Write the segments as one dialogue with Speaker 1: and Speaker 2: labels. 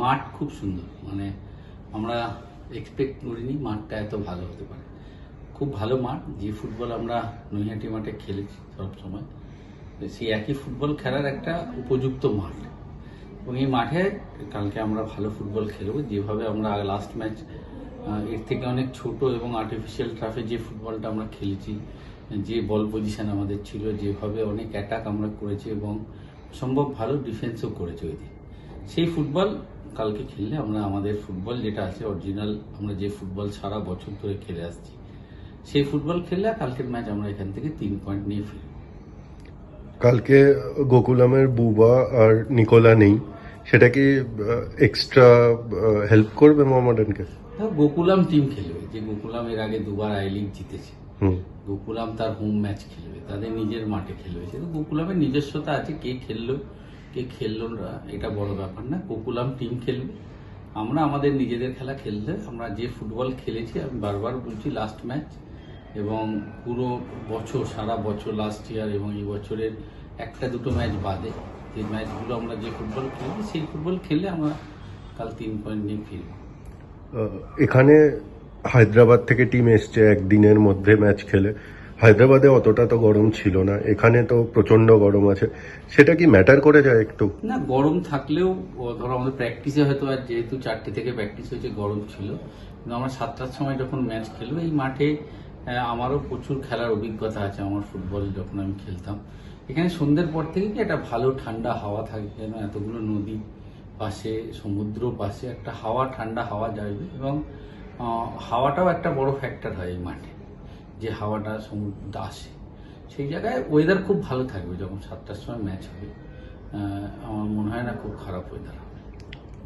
Speaker 1: মাঠ খুব সুন্দর। মানে আমরা এক্সপেক্ট করিনি মাঠটা এত ভালো হতে পারে। খুব ভালো মাঠ, যে ফুটবল আমরা নৈহাটি মাঠে খেলেছি সব সময়। সেই একই ফুটবল খেলার একটা উপযুক্ত মাঠ। এবং এই মাঠে কালকে আমরা ভালো ফুটবল খেলব। যেভাবে আমরা লাস্ট ম্যাচ এর থেকে অনেক ছোট এবং আর্টিফিশিয়াল ট্রাফে যে ফুটবলটা আমরা খেলেছি, যে বল পজিশন আমাদের ছিল, যেভাবে অনেক অ্যাটাক আমরা করেছি এবং সম্ভব ভালো ডিফেন্সও করেছি ওই দিন। সেই ফুটবল কালকে খেললে আমরা আমাদের ফুটবল যেটা আছে অরিজিনাল আমরা যে ফুটবল সারা বছর ধরে খেলে আসছি সেই ফুটবল খেললে কালকের ম্যাচ আমরা এখান থেকে তিন পয়েন্ট নিয়ে ফিরব।
Speaker 2: কালকে গোকুলামের বুবা আর নিকোলা নেই সেটা কি এক্সট্রা হেল্প করবে মোহামেডানকে
Speaker 1: গোকুলাম টিম খেলবে যে গোকুলাম এর আগে দুবার আই লিগ জিতেছে।
Speaker 2: হুম।
Speaker 1: গোকুলাম তার হোম ম্যাচ খেলবে তাদের নিজের মাঠে খেলবে। সেটা গোকুলামের নিজস্বতা আছে কে খেললো কে খেললো না, এটা বড় ব্যাপার না। গোকুলাম টিম খেলবে। আমরা আমাদের নিজেদের খেলা খেললে আমরা যে ফুটবল খেলেছি, আমি বারবার বলছি লাস্ট ম্যাচ এবং পুরো বছর, সারা বছর লাস্ট ইয়ার এবং এই বছরের একটা দুটো ম্যাচ বাদে, যে ম্যাচগুলো আমরা যে ফুটবল খেলি সেই ফুটবল খেলে আমরা কাল তিন পয়েন্ট নিয়ে ফিরব।
Speaker 2: এখানে হায়দ্রাবাদ থেকে টিম এসছে, একদিনের মধ্যে ম্যাচ খেলে। হায়দ্রাবাদে অতটা তো গরম ছিল না, এখানে তো প্রচণ্ড গরম আছে। সেটা কি ম্যাটার করে যায় একটু?
Speaker 1: না, গরম থাকলেও ধরো আমাদের প্র্যাকটিসে হয়তো আর যেহেতু চারটে থেকে প্র্যাকটিস হয়েছে, গরম ছিল। কিন্তু আমরা সাতটার সময় যখন ম্যাচ খেলব, এই মাঠে আমারও প্রচুর খেলার অভিজ্ঞতা আছে। আমার ফুটবল যখন আমি খেলতাম, এখানে সন্ধ্যের পর থেকে কি একটা ভালো ঠান্ডা হাওয়া থাকে কেন এতগুলো নদী পাশে, সমুদ্র পাশে, একটা হাওয়া, ঠান্ডা হাওয়া যাবে এবং হাওয়াটাও একটা বড় ফ্যাক্টর হয় এই মাঠে। যে হাওয়াটা সমুদ্র আসে। সেই জায়গায় ওয়েদার খুব ভালো থাকবে যখন সাতটার সময় ম্যাচ হবে। আমার মনে হয় না খুব খারাপ ওয়েদার হবে।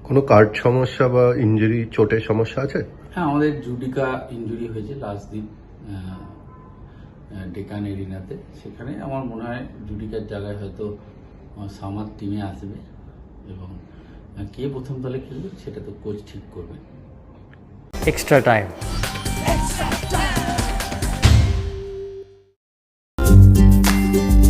Speaker 2: কোনো কার্ড সমস্যা বা ইঞ্জুরি চোটের সমস্যা আছে?
Speaker 1: হ্যাঁ আমাদের জুডিকা ইঞ্জুরি হয়েছে লাস্ট দিন ডেকান এরিনাতে। সেখানে আমার মনে হয় জুডিকার জায়গায় হয়তো সামার টিমে আসবে এবং কে প্রথম দলে খেলবে সেটা তো কোচ ঠিক করবে।
Speaker 3: Extra time.